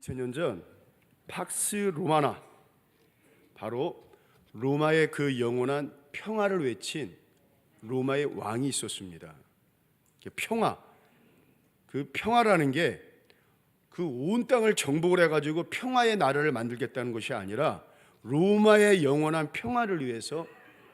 2000년 전 팍스 로마나 바로 로마의 그 영원한 평화를 외친 로마의 왕이 있었습니다. 평화 그 평화라는 게 그 온 땅을 정복을 해가지고 평화의 나라를 만들겠다는 것이 아니라 로마의 영원한 평화를 위해서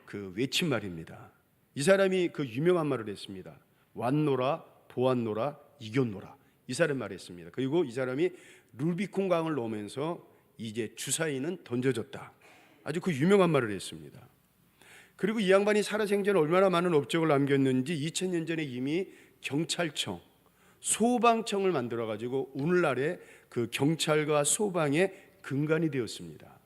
그 외친 말입니다. 이 사람이 그 유명한 말을 했습니다. 왔노라 보았노라 이겼노라 이 사람 말했습니다. 그리고 이 사람이 루비콘 강을 넘으면서 이제 주사위는 던져졌다. 아주 그 유명한 말을 했습니다. 그리고 이 양반이 살아생전 얼마나 많은 업적을 남겼는지 2000년 전에 이미 경찰청, 소방청을 만들어 가지고 오늘날의 그 경찰과 소방의 근간이 되었습니다.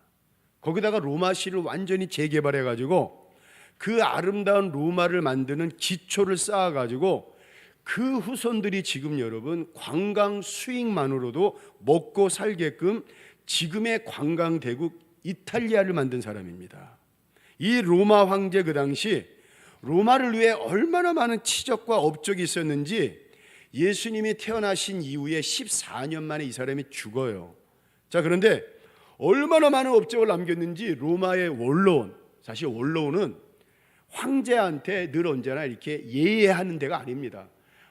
거기다가 로마시를 완전히 재개발해 가지고 그 아름다운 로마를 만드는 기초를 쌓아 가지고 그 후손들이 지금 여러분 관광 수익만으로도 먹고 살게끔 지금의 관광 대국 이탈리아를 만든 사람입니다. 이 로마 황제 그 당시 로마를 위해 얼마나 많은 치적과 업적이 있었는지 예수님이 태어나신 이후에 14년 만에 이 사람이 죽어요. 자, 그런데 얼마나 많은 업적을 남겼는지 로마의 원로원, 사실 원로원은 황제한테 늘 언제나 이렇게 예의하는 데가 아닙니다.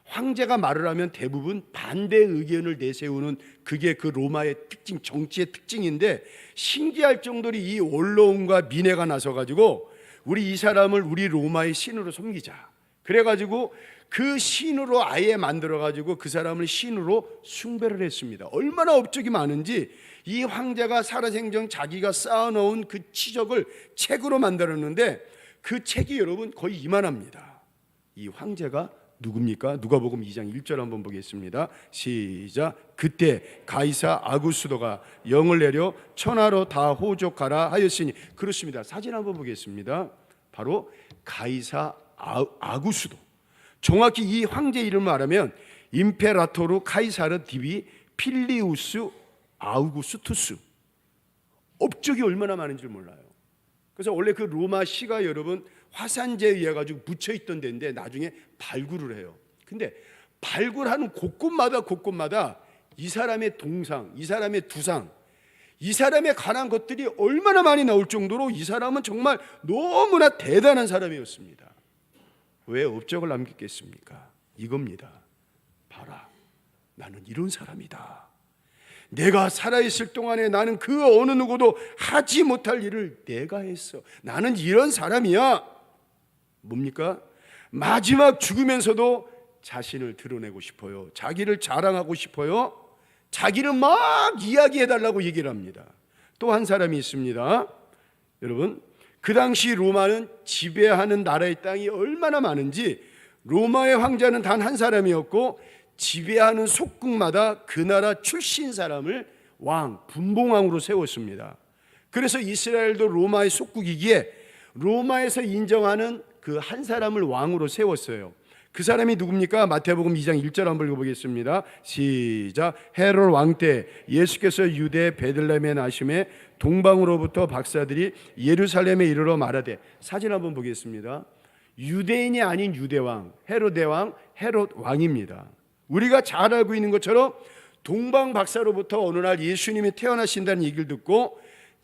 황제가 말을 하면 대부분 반대 의견을 내세우는 그게 그 로마의 특징, 정치의 특징인데 신기할 정도로 이 원로원과 민회가 나서 가지고 우리 이 사람을 우리 로마의 신으로 섬기자. 그래 가지고 그 신으로 아예 만들어 가지고 그 사람을 신으로 숭배를 했습니다. 얼마나 업적이 많은지 이 황제가 살아생전 자기가 쌓아놓은 그 치적을 책으로 만들었는데 그 책이 여러분 거의 이만합니다. 이 황제가 누굽니까? 누가복음 2장 1절 한번 보겠습니다. 시작. 그때 가이사 아구스도가 영을 내려 천하로 다 호족하라 하였으니 그렇습니다. 사진 한번 보겠습니다. 바로 가이사 아, 아구스도. 정확히 이 황제 이름을 말하면 임페라토르 카이사르 디비 필리우스 아우구스투스. 업적이 얼마나 많은지 몰라요. 그래서 원래 그 로마 시가 여러분 화산재에 의해 가지고 묻혀 있던 데인데 나중에 발굴을 해요. 근데 발굴하는 곳곳마다 곳곳마다 이 사람의 동상, 이 사람의 두상, 이 사람에 관한 것들이 얼마나 많이 나올 정도로 이 사람은 정말 너무나 대단한 사람이었습니다. 왜 업적을 남겼겠습니까? 이겁니다. 봐라. 나는 이런 사람이다. 내가 살아있을 동안에 나는 그 어느 누구도 하지 못할 일을 내가 했어. 나는 이런 사람이야. 뭡니까? 마지막 죽으면서도 자신을 드러내고 싶어요. 자기를 자랑하고 싶어요. 자기는 막 이야기해 달라고 얘기를 합니다. 또 한 사람이 있습니다. 여러분, 그 당시 로마는 지배하는 나라의 땅이 얼마나 많은지 로마의 황제는 단 한 사람이었고 지배하는 속국마다 그 나라 출신 사람을 왕, 분봉왕으로 세웠습니다. 그래서 이스라엘도 로마의 속국이기에 로마에서 인정하는 그 한 사람을 왕으로 세웠어요. 그 사람이 누굽니까? 마태복음 2장 1절 한번 읽어보겠습니다. 시작. 헤롯 왕 때 예수께서 유대 베들레헴에 나심에 동방으로부터 박사들이 예루살렘에 이르러 말하되 사진 한번 보겠습니다. 유대인이 아닌 유대 왕, 헤롯 대왕, 헤롯 왕입니다. 우리가 잘 알고 있는 것처럼 동방 박사로부터 어느 날 예수님이 태어나신다는 얘기를 듣고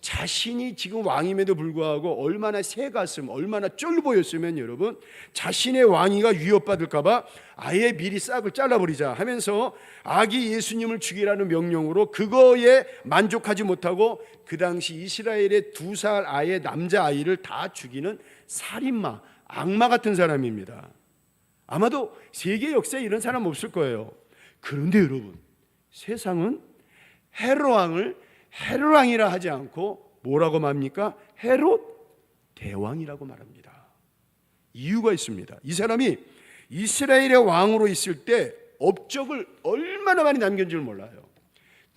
자신이 지금 왕임에도 불구하고 얼마나 새 가슴, 얼마나 쫄 보였으면 여러분 자신의 왕위가 위협받을까봐 아예 미리 싹을 잘라버리자 하면서 아기 예수님을 죽이라는 명령으로 그거에 만족하지 못하고 그 당시 이스라엘의 두 살 아이의 남자 아이를 다 죽이는 살인마, 악마 같은 사람입니다. 아마도 세계 역사에 이런 사람 없을 거예요. 그런데 여러분, 세상은 헤롯 왕을 헤롯 왕이라 하지 않고 뭐라고 말합니까? 헤롯 대왕이라고 말합니다. 이유가 있습니다. 이 사람이 이스라엘의 왕으로 있을 때 업적을 얼마나 많이 남겼는지 몰라요.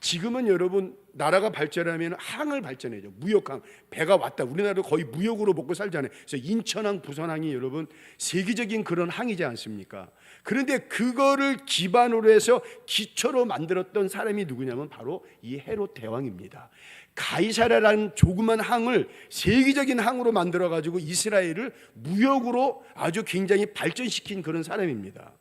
지금은 여러분 나라가 발전하면 항을 발전해죠. 무역항. 배가 왔다. 우리나라도 거의 무역으로 먹고 살잖아요. 그래서 인천항, 부산항이 여러분 세계적인 그런 항이지 않습니까? 그런데 그거를 기반으로 해서 기초로 만들었던 사람이 누구냐면 바로 이 헤롯 대왕입니다. 가이사라라는 조그만 항을 세계적인 항으로 만들어 가지고 이스라엘을 무역으로 아주 굉장히 발전시킨 그런 사람입니다.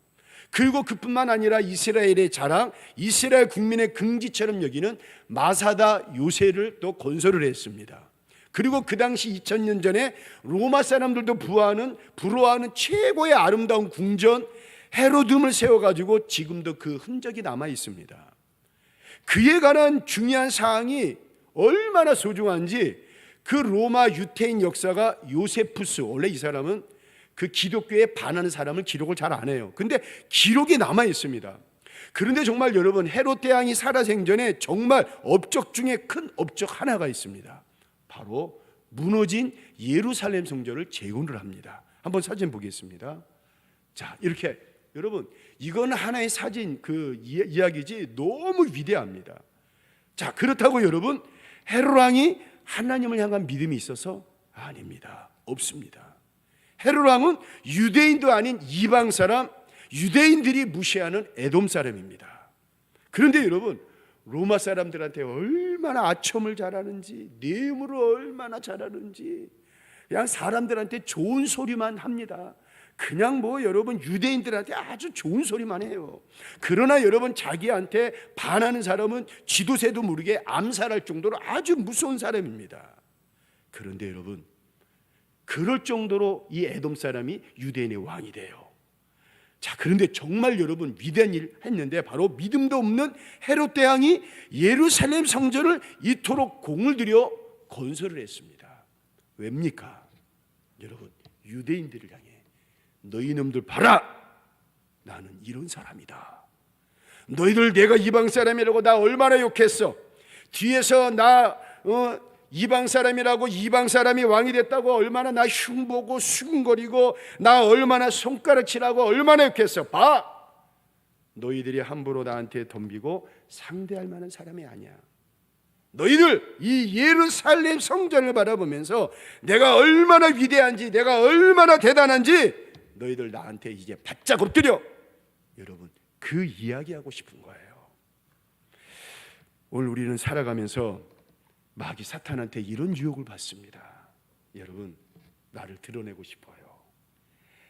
그리고 그뿐만 아니라 이스라엘의 자랑, 이스라엘 국민의 긍지처럼 여기는 마사다 요새를 또 건설을 했습니다. 그리고 그 당시 2000년 전에 로마 사람들도 부하는 부러워하는 최고의 아름다운 궁전 헤로듬을 세워 가지고 지금도 그 흔적이 남아 있습니다. 그에 관한 중요한 사항이 얼마나 소중한지 그 로마 유태인 역사가 요세푸스 원래 이 사람은 그 기독교에 반하는 사람을 기록을 잘 안 해요. 근데 기록이 남아 있습니다. 그런데 정말 여러분 헤롯 대왕이 살아생전에 정말 업적 중에 큰 업적 하나가 있습니다. 바로 무너진 예루살렘 성전을 재건을 합니다. 한번 사진 보겠습니다. 자, 이렇게 여러분 이건 하나의 사진 그 이- 이야기지 너무 위대합니다. 자, 그렇다고 여러분 헤롯 왕이 하나님을 향한 믿음이 있어서 아닙니다. 없습니다. 헤롯 왕은 유대인도 아닌 이방 사람, 유대인들이 무시하는 에돔 사람입니다. 그런데 여러분 로마 사람들한테 얼마나 아첨을 잘하는지 내음으로 얼마나 잘하는지 그냥 사람들한테 좋은 소리만 합니다. 그냥 뭐 여러분 유대인들한테 아주 좋은 소리만 해요. 그러나 여러분 자기한테 반하는 사람은 지도새도 모르게 암살할 정도로 아주 무서운 사람입니다. 그런데 여러분 그럴 정도로 이 에돔 사람이 유대인의 왕이 돼요. 자, 그런데 정말 여러분 위대한 일 했는데 바로 믿음도 없는 헤롯 대왕이 예루살렘 성전을 이토록 공을 들여 건설을 했습니다. 왜입니까? 여러분 유대인들을 향해 너희 놈들 봐라. 나는 이런 사람이다. 너희들 내가 이방 사람이라고 나 얼마나 욕했어. 뒤에서 나 어, 이방 사람이라고 이방 사람이 왕이 됐다고 얼마나 나 흉보고 수근거리고 나 얼마나 손가락질하고 얼마나 욕했어. 봐. 너희들이 함부로 나한테 덤비고 상대할 만한 사람이 아니야. 너희들 이 예루살렘 성전을 바라보면서 내가 얼마나 위대한지 내가 얼마나 대단한지 너희들 나한테 이제 바짝 엎드려. 여러분 그 이야기하고 싶은 거예요. 오늘 우리는 살아가면서 마귀 사탄한테 이런 유혹을 받습니다. 여러분, 나를 드러내고 싶어요.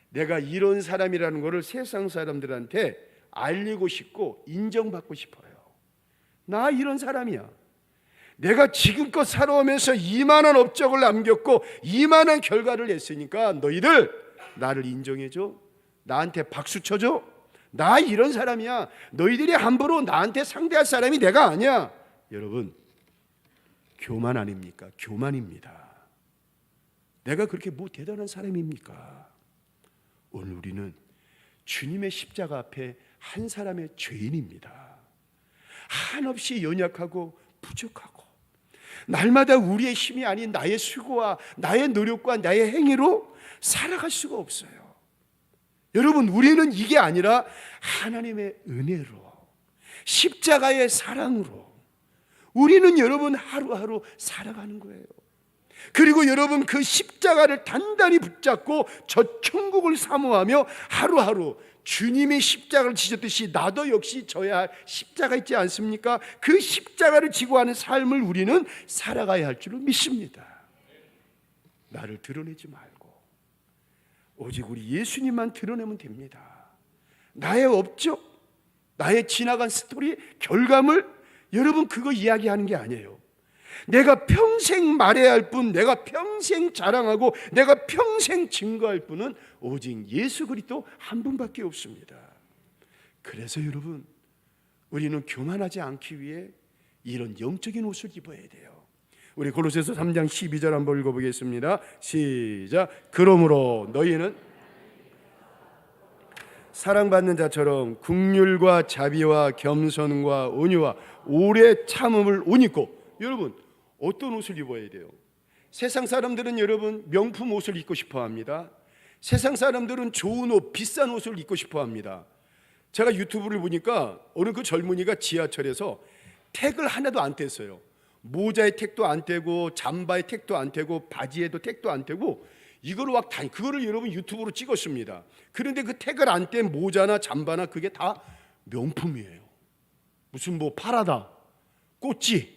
내가 이런 사람이라는 것을 세상 사람들한테 알리고 싶고 인정받고 싶어요. 나 이런 사람이야. 내가 지금껏 살아오면서 이만한 업적을 남겼고 이만한 결과를 냈으니까 너희들 나를 인정해줘. 나한테 박수 쳐줘. 나 이런 사람이야. 너희들이 함부로 나한테 상대할 사람이 내가 아니야. 여러분, 교만 아닙니까? 교만입니다. 내가 그렇게 뭐 대단한 사람입니까? 오늘 우리는 주님의 십자가 앞에 한 사람의 죄인입니다. 한없이 연약하고 부족하고 날마다 우리의 힘이 아닌 나의 수고와 나의 노력과 나의 행위로 살아갈 수가 없어요. 여러분, 우리는 이게 아니라 하나님의 은혜로 십자가의 사랑으로 우리는 여러분 하루하루 살아가는 거예요. 그리고 여러분 그 십자가를 단단히 붙잡고 저 천국을 사모하며 하루하루 주님이 십자가를 지셨듯이 나도 역시 져야 할 십자가 있지 않습니까? 그 십자가를 지고 하는 삶을 우리는 살아가야 할 줄을 믿습니다. 나를 드러내지 말고 오직 우리 예수님만 드러내면 됩니다. 나의 업적, 나의 지나간 스토리, 결과물 여러분 그거 이야기하는 게 아니에요. 내가 평생 말해야 할 뿐, 내가 평생 자랑하고 내가 평생 증거할 분은 오직 예수 그리스도 한 분밖에 없습니다. 그래서 여러분 우리는 교만하지 않기 위해 이런 영적인 옷을 입어야 돼요. 우리 골로새서 3장 12절 한번 읽어 보겠습니다. 시작. 그러므로 너희는 사랑받는 자처럼 국률과 자비와 겸손과 온유와 오래 참음을 옷 입고 여러분 어떤 옷을 입어야 돼요? 세상 사람들은 여러분 명품 옷을 입고 싶어 합니다. 세상 사람들은 좋은 옷, 비싼 옷을 입고 싶어 합니다. 제가 유튜브를 보니까 어느 그 젊은이가 지하철에서 택을 하나도 안 뗐어요. 모자에 택도 안 떼고 잠바에 택도 안 떼고 바지에도 택도 안 떼고 이거를 막 다, 그거를 여러분 유튜브로 찍었습니다. 그런데 그 택을 안뗀 모자나 잠바나 그게 다 명품이에요. 무슨 뭐 파라다, 꼬찌,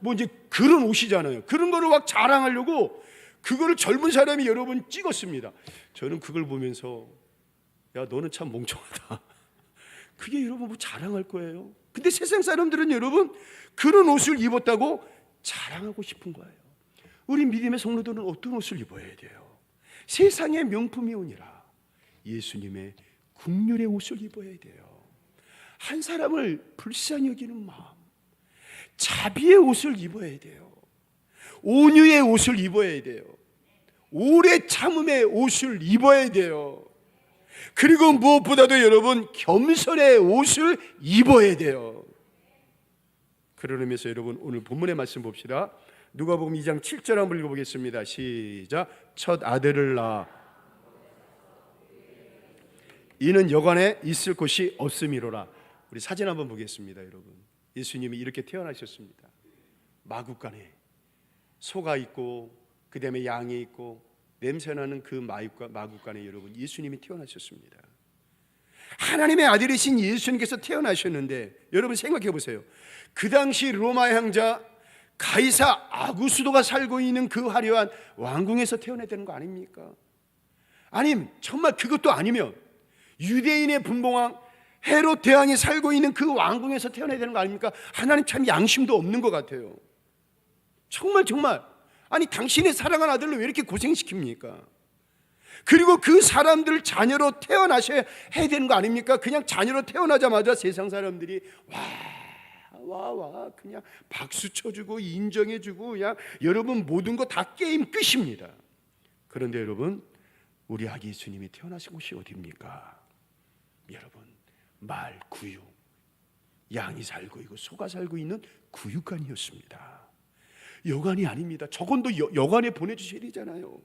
뭐 이제 그런 옷이잖아요. 그런 거를 막 자랑하려고 그거를 젊은 사람이 여러분 찍었습니다. 저는 그걸 보면서 야 너는 참 멍청하다. 그게 여러분 뭐 자랑할 거예요. 근데 세상 사람들은 여러분 그런 옷을 입었다고 자랑하고 싶은 거예요. 우리 믿음의 성도들은 어떤 옷을 입어야 돼요? 세상의 명품이 오니라 예수님의 국률의 옷을 입어야 돼요. 한 사람을 불쌍히 여기는 마음, 자비의 옷을 입어야 돼요. 온유의 옷을 입어야 돼요. 오래 참음의 옷을 입어야 돼요. 그리고 무엇보다도 여러분 겸손의 옷을 입어야 돼요. 그런 의미에서 여러분 오늘 본문의 말씀 봅시다. 누가복음 2장 7절 한번 읽어보겠습니다. 시작. 첫 아들을 낳아 이는 여관에 있을 곳이 없음이로라. 우리 사진 한번 보겠습니다, 여러분. 예수님이 이렇게 태어나셨습니다. 마국간에 소가 있고 그다음에 양이 있고 냄새나는 그 마국간에 여러분 예수님이 태어나셨습니다. 하나님의 아들이신 예수님께서 태어나셨는데 여러분 생각해 보세요. 그 당시 로마 향자 가이사 아구수도가 살고 있는 그 화려한 왕궁에서 태어나야 되는 거 아닙니까? 아님 정말 그것도 아니면 유대인의 분봉왕 헤롯 대왕이 살고 있는 그 왕궁에서 태어나야 되는 거 아닙니까? 하나님 참 양심도 없는 것 같아요. 정말 정말 아니 당신의 사랑한 아들을 왜 이렇게 고생시킵니까? 그리고 그 사람들 자녀로 태어나셔야 해야 되는 거 아닙니까? 그냥 자녀로 태어나자마자 세상 사람들이 와, 와, 와, 그냥 박수 쳐주고 인정해주고 그냥 여러분 모든 거 다 게임 끝입니다. 그런데 여러분 우리 아기 예수님이 태어나신 곳이 어디입니까? 여러분 말 구육 양이 살고 있고 소가 살고 있는 구육간이었습니다. 여관이 아닙니다. 저건도 여, 여관에 보내주셔야 되잖아요.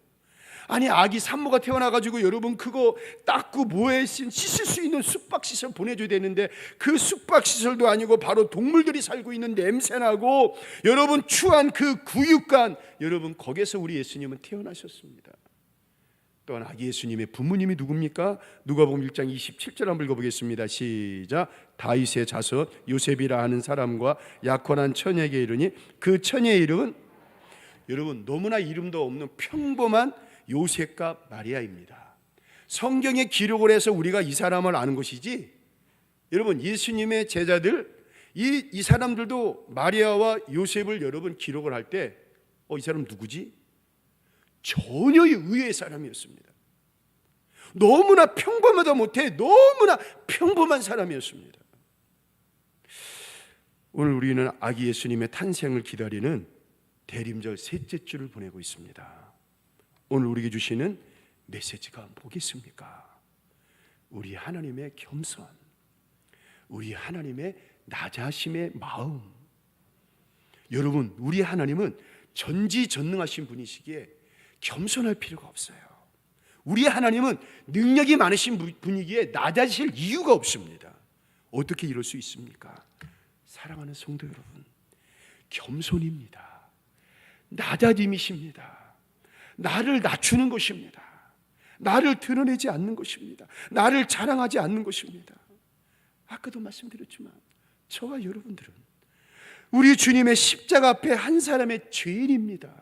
아니 아기 산모가 태어나가지고 여러분 그거 닦고 뭐에 씻- 씻을 수 있는 숙박시설 보내줘야 되는데 그 숙박시설도 아니고 바로 동물들이 살고 있는 냄새나고 여러분 추한 그 구육간 여러분 거기서 우리 예수님은 태어나셨습니다. 또한 아기 예수님의 부모님이 누굽니까? 누가복음 1장 27절 한번 읽어보겠습니다. 시작. 다윗의 자손 요셉이라 하는 사람과 약혼한 처녀에게 이르니 그 처녀의 이름은 여러분 너무나 이름도 없는 평범한 요셉과 마리아입니다. 성경에 기록을 해서 우리가 이 사람을 아는 것이지. 여러분 예수님의 제자들 이, 이 사람들도 마리아와 요셉을 여러분 기록을 할 때 어, 이 사람 누구지? 전혀 의외의 사람이었습니다. 너무나 평범하다 못해 너무나 평범한 사람이었습니다. 오늘 우리는 아기 예수님의 탄생을 기다리는 대림절 셋째 주를 보내고 있습니다. 오늘 우리에게 주시는 메시지가 뭐겠습니까? 우리 하나님의 겸손, 우리 하나님의 낮아심의 마음. 여러분, 우리 하나님은 전지전능하신 분이시기에 겸손할 필요가 없어요. 우리 하나님은 능력이 많으신 분이기에 낮아질 이유가 없습니다. 어떻게 이럴 수 있습니까? 사랑하는 성도 여러분, 겸손입니다. 낮아짐이십니다. 나를 낮추는 것입니다. 나를 드러내지 않는 것입니다. 나를 자랑하지 않는 것입니다. 아까도 말씀드렸지만 저와 여러분들은 우리 주님의 십자가 앞에 한 사람의 죄인입니다.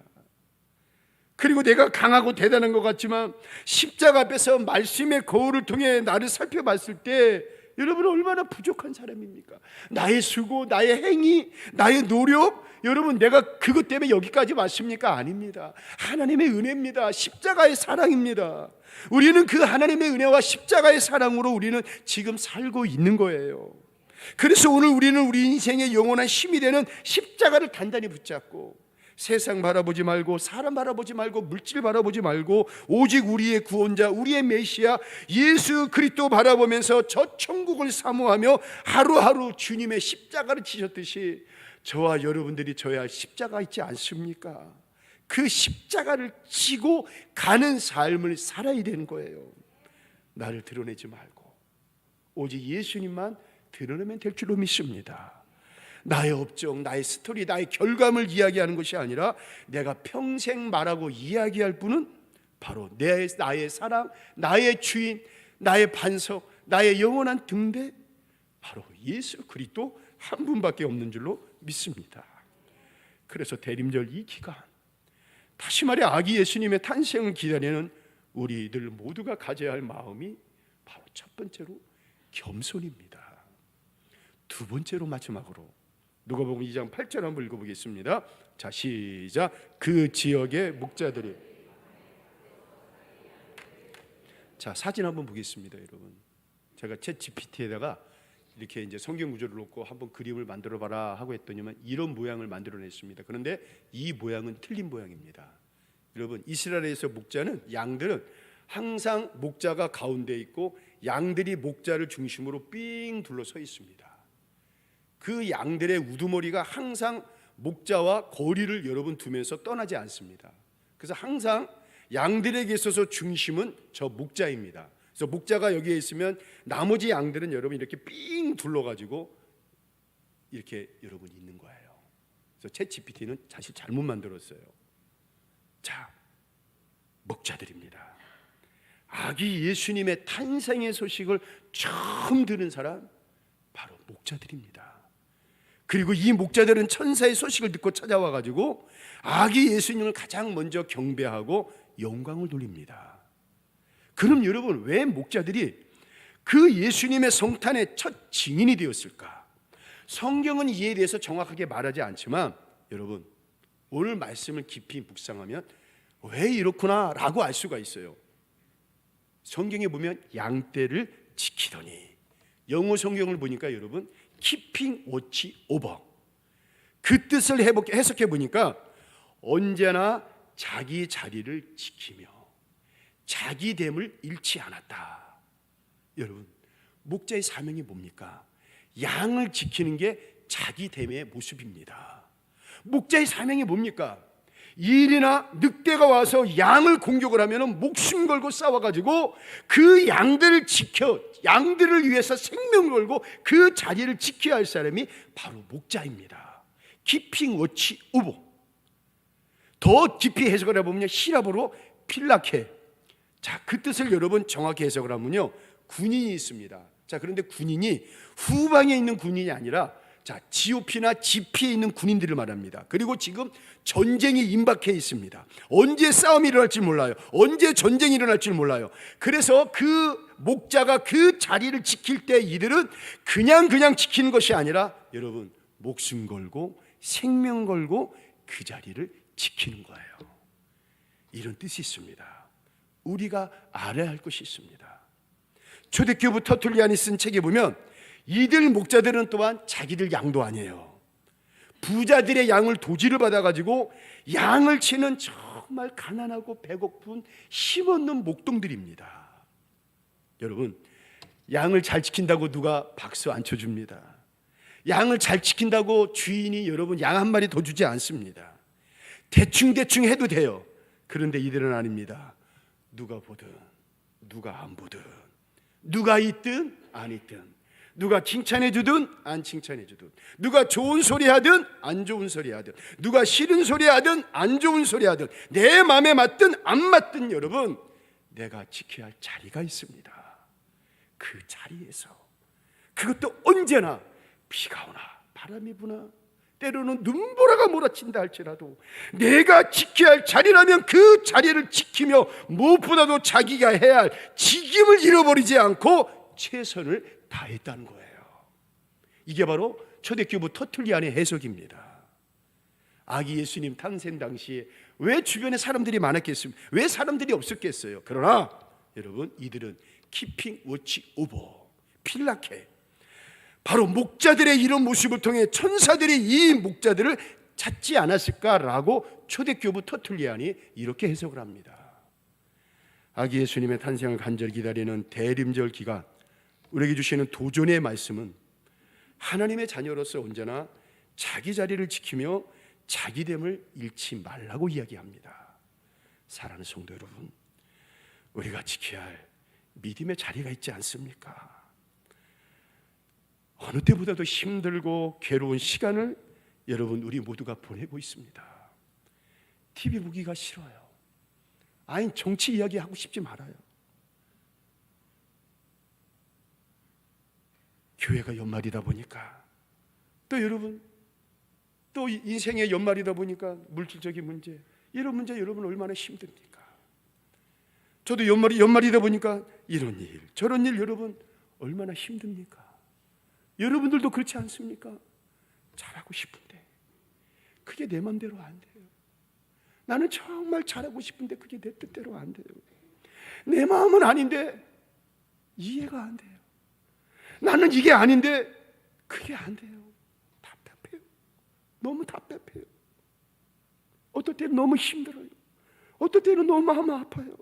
그리고 내가 강하고 대단한 것 같지만 십자가 앞에서 말씀의 거울을 통해 나를 살펴봤을 때 여러분 얼마나 부족한 사람입니까? 나의 수고, 나의 행위, 나의 노력, 여러분 내가 그것 때문에 여기까지 왔습니까? 아닙니다. 하나님의 은혜입니다. 십자가의 사랑입니다. 우리는 그 하나님의 은혜와 십자가의 사랑으로 우리는 지금 살고 있는 거예요. 그래서 오늘 우리는 우리 인생의 영원한 힘이 되는 십자가를 단단히 붙잡고 세상 바라보지 말고 사람 바라보지 말고 물질 바라보지 말고 오직 우리의 구원자 우리의 메시아 예수 그리스도 바라보면서 저 천국을 사모하며 하루하루 주님의 십자가를 지셨듯이 저와 여러분들이 할 십자가 있지 않습니까? 그 십자가를 지고 가는 삶을 살아야 되는 거예요. 나를 드러내지 말고 오직 예수님만 드러내면 될 줄로 믿습니다. 나의 업적, 나의 스토리, 나의 결과물 이야기하는 것이 아니라 내가 평생 말하고 이야기할 분은 바로 내 나의 사랑, 나의 주인, 나의 반석, 나의 영원한 등대 바로 예수 그리스도 한 분밖에 없는 줄로 믿습니다. 그래서 대림절 이 기간 다시 말해 아기 예수님의 탄생을 기다리는 우리들 모두가 가져야 할 마음이 바로 첫 번째로 겸손입니다. 두 번째로 마지막으로 누가복음 2장 8절 한번 읽어보겠습니다. 자 시작. 그 지역의 목자들이 자 사진 한번 보겠습니다, 여러분. 제가 챗 GPT에다가 이렇게 이제 성경 구조를 놓고 한번 그림을 만들어 봐라 하고 했더니만 이런 모양을 만들어냈습니다. 그런데 이 모양은 틀린 모양입니다. 여러분 이스라엘에서 목자는 양들은 항상 목자가 가운데 있고 양들이 목자를 중심으로 삥 둘러 서 있습니다. 그 양들의 우두머리가 항상 목자와 거리를 여러분 두면서 떠나지 않습니다. 그래서 항상 양들에게 있어서 중심은 저 목자입니다. 그래서 목자가 여기에 있으면 나머지 양들은 여러분 이렇게 삥 둘러가지고 이렇게 여러분 있는 거예요. 그래서 챗 GPT는 사실 잘못 만들었어요. 자, 목자들입니다. 아기 예수님의 탄생의 소식을 처음 들은 사람 바로 목자들입니다. 그리고 이 목자들은 천사의 소식을 듣고 찾아와 가지고 아기 예수님을 가장 먼저 경배하고 영광을 돌립니다. 그럼 여러분 왜 목자들이 그 예수님의 성탄의 첫 증인이 되었을까? 성경은 이에 대해서 정확하게 말하지 않지만 여러분 오늘 말씀을 깊이 묵상하면 왜 이렇구나라고 알 수가 있어요. 성경에 보면 양떼를 지키더니 영어 성경을 보니까 여러분 keeping watch over 그 뜻을 해석해 보니까 언제나 자기 자리를 지키며 자기 됨을 잃지 않았다. 여러분 목자의 사명이 뭡니까? 양을 지키는 게 자기 됨의 모습입니다. 목자의 사명이 뭡니까? 일이나 늑대가 와서 양을 공격을 하면 목숨 걸고 싸워가지고 그 양들을 지켜 양들을 위해서 생명 걸고 그 자리를 지켜야 할 사람이 바로 목자입니다. 키핑 워치 우보. 더 깊이 해석을 해보면 시라보로 필라케. 자, 그 뜻을 여러분 정확히 해석을 하면요. 군인이 있습니다. 자, 그런데 군인이 후방에 있는 군인이 아니라 자, GOP나 GP에 있는 군인들을 말합니다. 그리고 지금 전쟁이 임박해 있습니다. 언제 싸움이 일어날지 몰라요. 언제 전쟁이 일어날지 몰라요. 그래서 그 목자가 그 자리를 지킬 때 이들은 그냥 그냥 지키는 것이 아니라 여러분 목숨 걸고 생명 걸고 그 자리를 지키는 거예요. 이런 뜻이 있습니다. 우리가 알아야 할 것이 있습니다. 초대교부 터툴리안이 쓴 책에 보면 이들 목자들은 또한 자기들 양도 아니에요. 부자들의 양을 도지를 받아가지고 양을 치는 정말 가난하고 배고픈 힘없는 목동들입니다. 여러분, 양을 잘 지킨다고 누가 박수 안 쳐줍니다. 양을 잘 지킨다고 주인이 여러분 양 한 마리 더 주지 않습니다. 대충대충 해도 돼요. 그런데 이들은 아닙니다. 누가 보든, 누가 안 보든, 누가 있든 안 있든, 누가 칭찬해 주든 안 칭찬해 주든, 누가 좋은 소리 하든 안 좋은 소리 하든, 누가 싫은 소리 하든 안 좋은 소리 하든, 내 마음에 맞든 안 맞든 여러분, 내가 지켜야 할 자리가 있습니다. 그 자리에서 그것도 언제나 비가 오나 바람이 부나 때로는 눈보라가 몰아친다 할지라도 내가 지켜야 할 자리라면 그 자리를 지키며 무엇보다도 자기가 해야 할 직임을 잃어버리지 않고 최선을 다했다는 거예요. 이게 바로 초대교부 터툴리안의 해석입니다. 아기 예수님 탄생 당시에 왜 주변에 사람들이 많았겠습니까? 왜 사람들이 없었겠어요? 그러나 여러분 이들은 키핑 워치 오버 필라케 바로 목자들의 이런 모습을 통해 천사들이 이 목자들을 찾지 않았을까라고 초대교부 터툴리안이 이렇게 해석을 합니다. 아기 예수님의 탄생을 간절히 기다리는 대림절 기간 우리에게 주시는 도전의 말씀은 하나님의 자녀로서 언제나 자기 자리를 지키며 자기됨을 잃지 말라고 이야기합니다. 사랑하는 성도 여러분, 우리가 지켜야 할 믿음의 자리가 있지 않습니까? 어느 때보다도 힘들고 괴로운 시간을 여러분 우리 모두가 보내고 있습니다. TV 보기가 싫어요. 아니 정치 이야기 하고 싶지 말아요. 교회가 연말이다 보니까 또 여러분 또 인생의 연말이다 보니까 물질적인 문제 이런 문제 여러분 얼마나 힘듭니까? 저도 연말이 연말이다 보니까 이런 일, 저런 일 여러분 얼마나 힘듭니까? 여러분들도 그렇지 않습니까? 잘하고 싶은데 그게 내 맘대로 안 돼요. 나는 정말 잘하고 싶은데 그게 내 뜻대로 안 돼요. 내 마음은 아닌데 이해가 안 돼요. 나는 이게 아닌데 그게 안 돼요. 답답해요. 너무 답답해요. 어떨 때는 너무 힘들어요. 어떨 때는 너무 마음 아파요.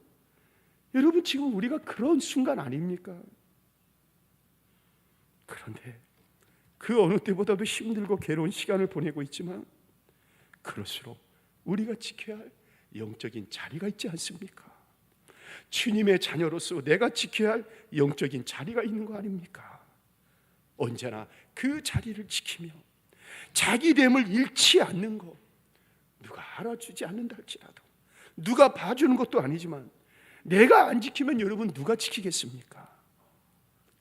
여러분 지금 우리가 그런 순간 아닙니까? 그런데 그 어느 때보다도 힘들고 괴로운 시간을 보내고 있지만 그럴수록 우리가 지켜야 할 영적인 자리가 있지 않습니까? 주님의 자녀로서 내가 지켜야 할 영적인 자리가 있는 거 아닙니까? 언제나 그 자리를 지키며 자기됨을 잃지 않는 거 누가 알아주지 않는다 할지라도 누가 봐주는 것도 아니지만 내가 안 지키면 여러분 누가 지키겠습니까?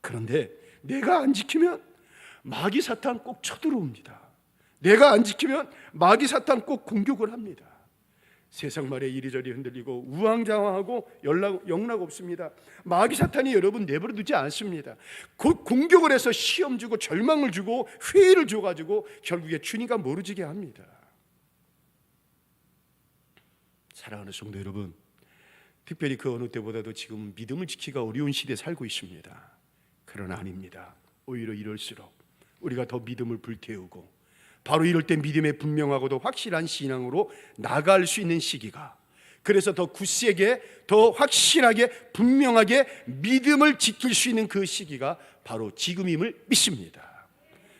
그런데 내가 안 지키면 마귀 사탄 꼭 쳐들어옵니다. 내가 안 지키면 마귀 사탄 꼭 공격을 합니다. 세상 말에 이리저리 흔들리고 우왕좌왕하고 연락 영락 없습니다. 마귀 사탄이 여러분 내버려 두지 않습니다. 곧 공격을 해서 시험 주고 절망을 주고 회의를 줘 가지고 결국에 주니까 모르지게 합니다. 사랑하는 성도 여러분, 특별히 그 어느 때보다도 지금 믿음을 지키기가 어려운 시대에 살고 있습니다. 그러나 아닙니다. 오히려 이럴수록 우리가 더 믿음을 불태우고 바로 이럴 때 믿음의 분명하고도 확실한 신앙으로 나갈 수 있는 시기가 그래서 더 굳세게 더 확실하게 분명하게 믿음을 지킬 수 있는 그 시기가 바로 지금임을 믿습니다.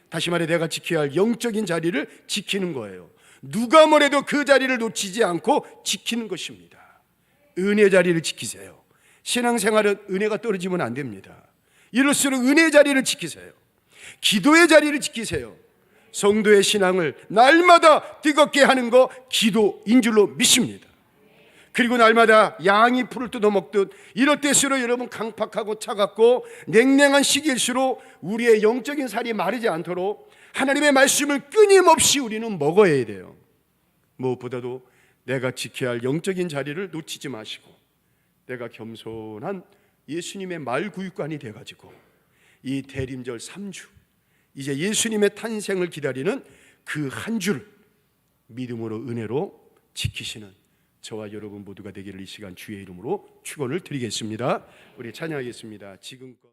다시 말해 내가 지켜야 할 영적인 자리를 지키는 거예요. 누가 뭐래도 그 자리를 놓치지 않고 지키는 것입니다. 은혜 자리를 지키세요. 신앙생활은 은혜가 떨어지면 안 됩니다. 이럴수록 은혜 자리를 지키세요. 기도의 자리를 지키세요. 성도의 신앙을 날마다 뜨겁게 하는 거 기도인 줄로 믿습니다. 그리고 날마다 양이 풀을 뜯어 먹듯 이럴 때수록 여러분 강팍하고 차갑고 냉랭한 시기일수록 우리의 영적인 살이 마르지 않도록 하나님의 말씀을 끊임없이 우리는 먹어야 돼요. 무엇보다도 내가 지켜야 할 영적인 자리를 놓치지 마시고 내가 겸손한 예수님의 말구육관이 돼 가지고 이 대림절 3주 이제 예수님의 탄생을 기다리는 그 한 줄 믿음으로 은혜로 지키시는 저와 여러분 모두가 되기를 이 시간 주의 이름으로 축원을 드리겠습니다. 우리 찬양하겠습니다. 지금껏